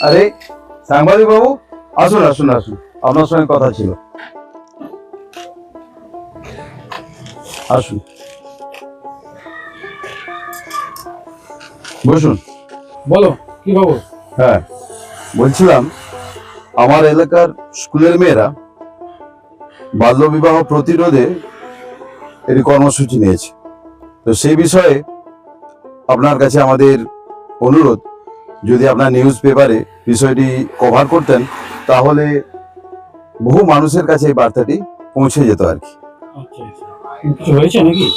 আরে সাংবাদিক বাবু আসুন আসুন আসুন। আপনার সঙ্গে কথা ছিল। আসুন। বসুন। বলো কি খবর? হ্যাঁ বলছিলাম আমার এলাকার স্কুলের মেয়েরা বাল্যবিবাহ প্রতিরোধে একটি কর্মসূচি নিয়েছে। তো সেই বিষয়ে আপনার কাছে আমাদের অনুরোধ যদি আপনার নিউজ পেপারে বিষয়টি কভার করতেন তাহলে বহু মানুষের কাছে এই বার্তাটি পৌঁছে যেত আর কি। আচ্ছা আচ্ছা। হয়েছে নাকি?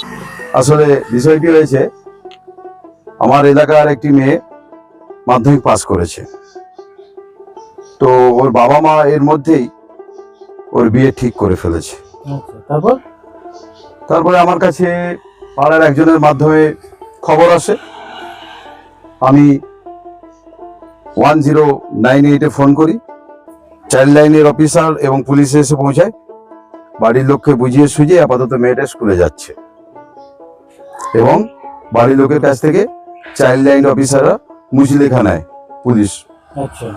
আসলে বিষয়টি হয়েছে আমার এলাকার একটি মেয়ে মাধ্যমিক পাস করেছে। তো ওর বাবা মা এর মধ্যেই ওর বিয়ে ঠিক করে ফেলেছে। আচ্ছা তারপর? তারপরে আমার কাছে পাড়ার একজনের মাধ্যমে খবর আসে। আমি ওয়ান জিরো নাইন এইটে ফোন করি। চাইল্ড লাইনের অফিসার এবং পুলিশে এসে পৌঁছায়। বাড়ির লোককে বুঝিয়ে সুঝিয়ে আপাতত মেয়েটা স্কুলে যাচ্ছে। এবং বাড়ির লোকের কাছ থেকে চাইল্ড লাইন অফিসাররা মুচলেখা নেয় পুলিশ। আচ্ছা।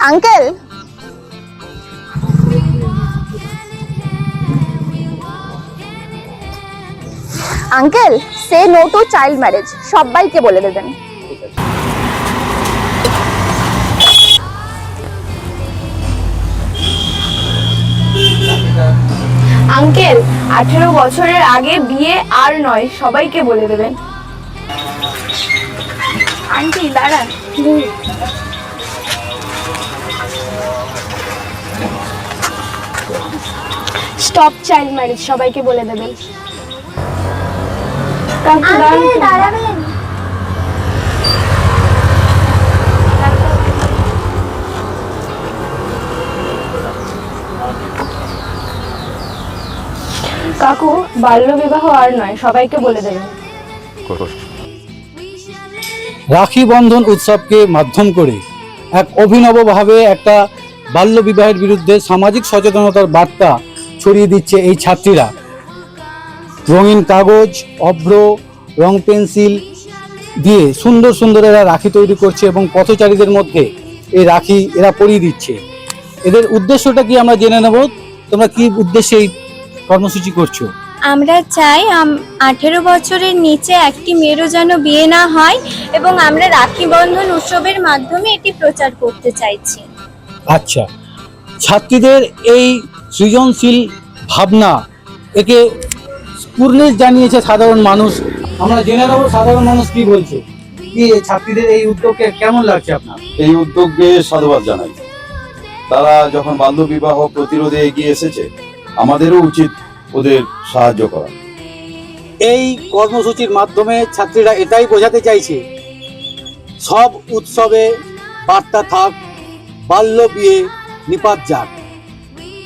Hand. Uncle say no to child marriage সবাইকে বলে দেবেন। আঙ্কেল আঠেরো বছরের আগে বিয়ে আর নয় সবাইকে বলে দেবেন। আন্টি দাঁড়ান স্টপ চাইল্ড ম্যারেজ সবাইকে বলে দেবেন কাকু বাল্যবিবাহ আর নয় সবাইকে বলে দেবেন রাখি বন্ধন উৎসবকে মাধ্যম করে এক অভিনবভাবে একটা বাল্য বিবাহের বিরুদ্ধে সামাজিক সচেতনতার বার্তা ছড়িয়ে দিচ্ছে এই ছাত্রীরা। রঙিন কাগজ অভ্র রং পেন্সিল দিয়ে সুন্দর সুন্দর এরা রাখি তৈরি করছে এবং পথচারীদের মধ্যে এই রাখি এরা পরিয়ে দিচ্ছে। এদের উদ্দেশ্যটা কি আমরা জেনে নেব? তোমরা কি উদ্দেশ্যে এই কর্মসূচি করছ? আমরা চাই আঠেরো বছরের নিচে একটি মেয়েরও যেন বিয়ে না হয় এবং আমরা রাখি বন্ধন উৎসবের মাধ্যমে এটি প্রচার করতে চাইছি। আচ্ছা। ছাত্রীদের এই সৃজনশীল ভাবনা। একে পূর্ণেশ জানিয়েছে সাধারণ মানুষ। আমরা জেনে নেব সাধারণ মানুষ কি বলছে। কি ছাত্রীদের এই উদ্যোগকে কেমন লাগছে আপনার? এই উদ্যোগকে সাধুবাদ জানাই। তারা যখন বাল্যবিবাহ প্রতিরোধে এগিয়ে এসেছে আমাদেরও উচিত ওদের সাহায্য করা। এই কর্মসূচির মাধ্যমে ছাত্রীরা এটাই বোঝাতে চাইছে। সব উৎসবে বার্তা থাক বাল্য বিয়ে নিপাত যাক।